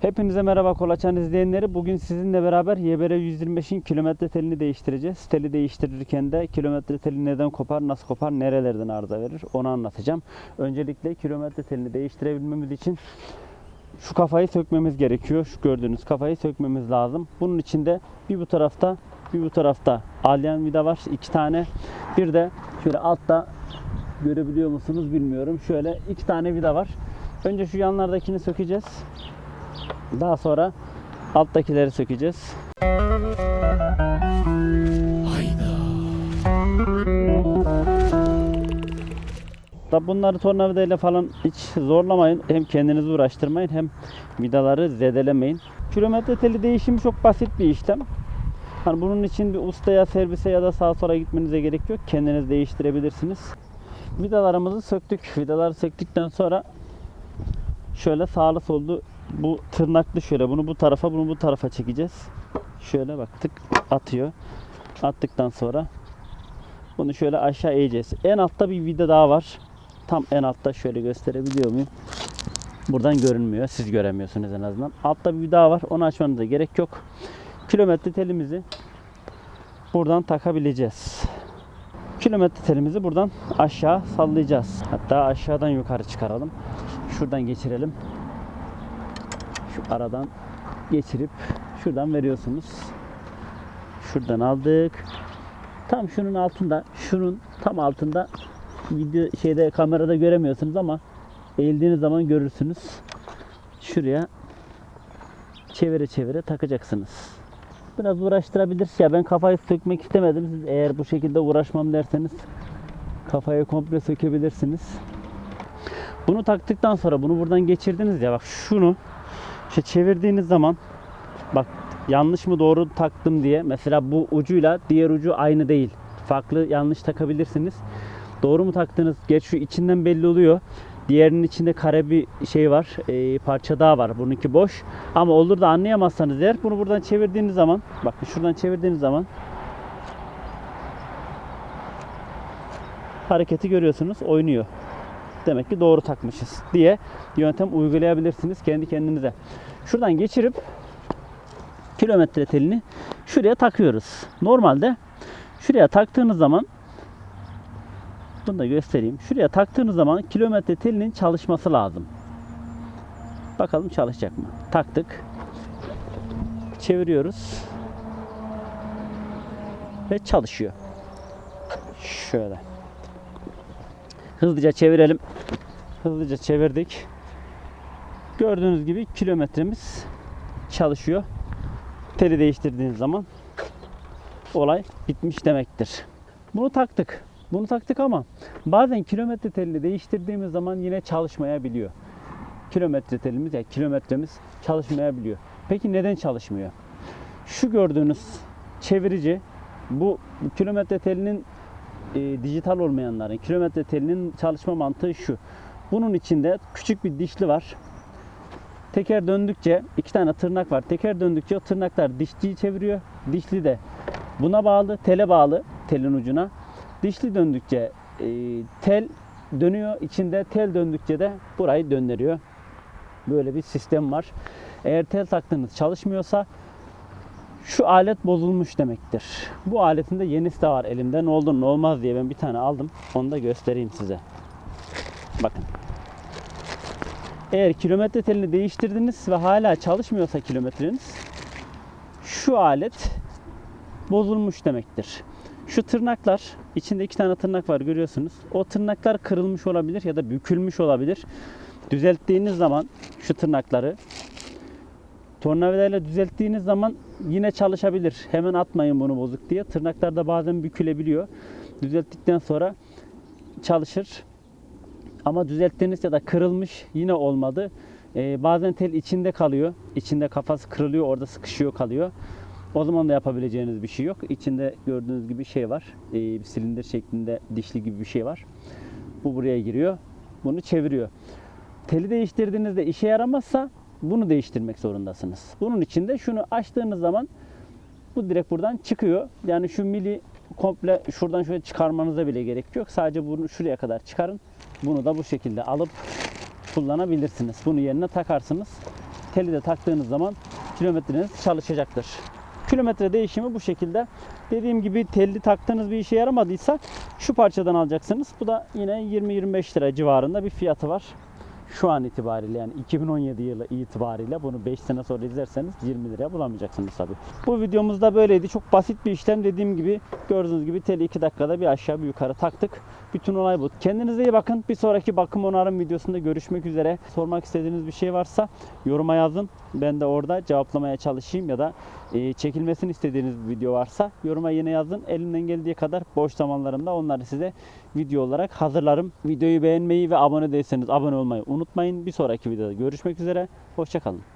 Hepinize merhaba Kolaçan izleyenleri. Bugün sizinle beraber YBR 125'in kilometre telini değiştireceğiz. Teli değiştirirken de kilometre teli neden kopar, nasıl kopar, nerelerden arıza verir onu anlatacağım. Öncelikle kilometre telini değiştirebilmemiz için şu kafayı sökmemiz gerekiyor. Şu gördüğünüz kafayı sökmemiz lazım. Bunun için de bir bu tarafta bir bu tarafta alyan vida var. iki tane. Bir de şöyle altta görebiliyor musunuz bilmiyorum. Şöyle iki tane vida var. Önce şu yanlardakini sökeceğiz. Daha sonra alttakileri sökeceğiz. Da bunları tornavidayla falan hiç zorlamayın. Hem kendinizi uğraştırmayın hem vidaları zedelemeyin. Kilometre teli değişimi çok basit bir işlem. Hani bunun için bir ustaya, servise ya da sağa sola gitmenize gerek yok. Kendiniz değiştirebilirsiniz. Vidalarımızı söktük. Vidaları söktükten sonra şöyle sağlı sollu bu tırnaklı şöyle bunu bu tarafa bunu bu tarafa çekeceğiz. Şöyle baktık atıyor. Attıktan sonra bunu şöyle aşağı eğeceğiz. En altta bir vida daha var. Tam en altta şöyle gösterebiliyor muyum? Buradan görünmüyor. Siz göremiyorsunuz en azından. Altta bir vida var. Onu açmanıza gerek yok. Kilometre telimizi buradan takabileceğiz. Kilometre telimizi buradan aşağı sallayacağız. Hatta aşağıdan yukarı çıkaralım. Şuradan geçirelim. Şu aradan geçirip şuradan veriyorsunuz. Şuradan aldık. Tam şunun altında, şunun tam altında video şeyde kamerada göremiyorsunuz ama eğildiğiniz zaman görürsünüz. Şuraya çevire çevire takacaksınız. Biraz uğraştırabilir. Ya ben kafayı sökmek istemedim. Siz eğer bu şekilde uğraşmam derseniz kafayı komple sökebilirsiniz. Bunu taktıktan sonra bunu buradan geçirdiniz ya bak şunu işte çevirdiğiniz zaman bak yanlış mı doğru taktım diye mesela bu ucuyla diğer ucu aynı değil. Farklı yanlış takabilirsiniz. Doğru mu taktınız? Geç şu içinden belli oluyor. Diğerinin içinde kare bir şey var. e, parça daha var. Bununki boş. Ama olur da anlayamazsanız eğer bunu buradan çevirdiğiniz zaman bakın şuradan çevirdiğiniz zaman hareketi görüyorsunuz. Oynuyor. Demek ki doğru takmışız diye yöntem uygulayabilirsiniz kendi kendinize. Şuradan geçirip kilometre telini şuraya takıyoruz. Normalde şuraya taktığınız zaman bunu da göstereyim. Şuraya taktığınız zaman kilometre telinin çalışması lazım. Bakalım çalışacak mı? Taktık. Çeviriyoruz. Ve çalışıyor. Şöyle. Hızlıca çevirelim. Hızlıca çevirdik. Gördüğünüz gibi kilometremiz çalışıyor. Teli değiştirdiğiniz zaman olay bitmiş demektir. Bunu taktık. Bunu taktık ama bazen kilometre telini değiştirdiğimiz zaman yine çalışmayabiliyor. Kilometre telimiz ya kilometremiz çalışmayabiliyor. Peki neden çalışmıyor? Şu gördüğünüz çevirici bu kilometre telinin e, dijital olmayanların kilometre telinin çalışma mantığı şu. Bunun içinde küçük bir dişli var. Teker döndükçe iki tane tırnak var. Teker döndükçe o tırnaklar dişliyi çeviriyor. Dişli de buna bağlı, tele bağlı telin ucuna. Dişli döndükçe e, tel dönüyor. İçinde tel döndükçe de burayı döndürüyor. Böyle bir sistem var. Eğer tel taktığınız çalışmıyorsa şu alet bozulmuş demektir. Bu aletin de yenisi de var elimde. Ne olur ne olmaz diye ben bir tane aldım. Onu da göstereyim size. Bakın. Eğer kilometre telini değiştirdiniz ve hala çalışmıyorsa kilometreniz şu alet bozulmuş demektir. Şu tırnaklar, içinde iki tane tırnak var görüyorsunuz. O tırnaklar kırılmış olabilir ya da bükülmüş olabilir. Düzelttiğiniz zaman şu tırnakları tornavidayla düzelttiğiniz zaman yine çalışabilir. Hemen atmayın bunu bozuk diye. Tırnaklar da bazen bükülebiliyor. Düzelttikten sonra çalışır. Ama düzelttiğiniz ya da kırılmış yine olmadı. Ee, bazen tel içinde kalıyor. İçinde kafası kırılıyor, orada sıkışıyor kalıyor. O zaman da yapabileceğiniz bir şey yok. İçinde gördüğünüz gibi şey var. Ee, bir silindir şeklinde dişli gibi bir şey var. Bu buraya giriyor. Bunu çeviriyor. Teli değiştirdiğinizde işe yaramazsa bunu değiştirmek zorundasınız. Bunun için de şunu açtığınız zaman bu direkt buradan çıkıyor. Yani şu mili komple şuradan şöyle çıkarmanıza bile gerek yok. Sadece bunu şuraya kadar çıkarın. Bunu da bu şekilde alıp kullanabilirsiniz. Bunu yerine takarsınız. teli de taktığınız zaman kilometreniz çalışacaktır. Kilometre değişimi bu şekilde. Dediğim gibi telli taktığınız bir işe yaramadıysa şu parçadan alacaksınız. Bu da yine 20-25 lira civarında bir fiyatı var. Şu an itibariyle yani 2017 yılı itibariyle bunu 5 sene sonra izlerseniz 20 liraya bulamayacaksınız tabi. Bu videomuzda böyleydi. Çok basit bir işlem dediğim gibi gördüğünüz gibi teli 2 dakikada bir aşağı bir yukarı taktık. Bütün olay bu. Kendinize iyi bakın. Bir sonraki bakım onarım videosunda görüşmek üzere. Sormak istediğiniz bir şey varsa yoruma yazın. Ben de orada cevaplamaya çalışayım ya da e, çekilmesini istediğiniz bir video varsa yoruma yine yazın. Elimden geldiği kadar boş zamanlarımda onları size video olarak hazırlarım. Videoyu beğenmeyi ve abone değilseniz abone olmayı unutmayın. Bir sonraki videoda görüşmek üzere. Hoşçakalın.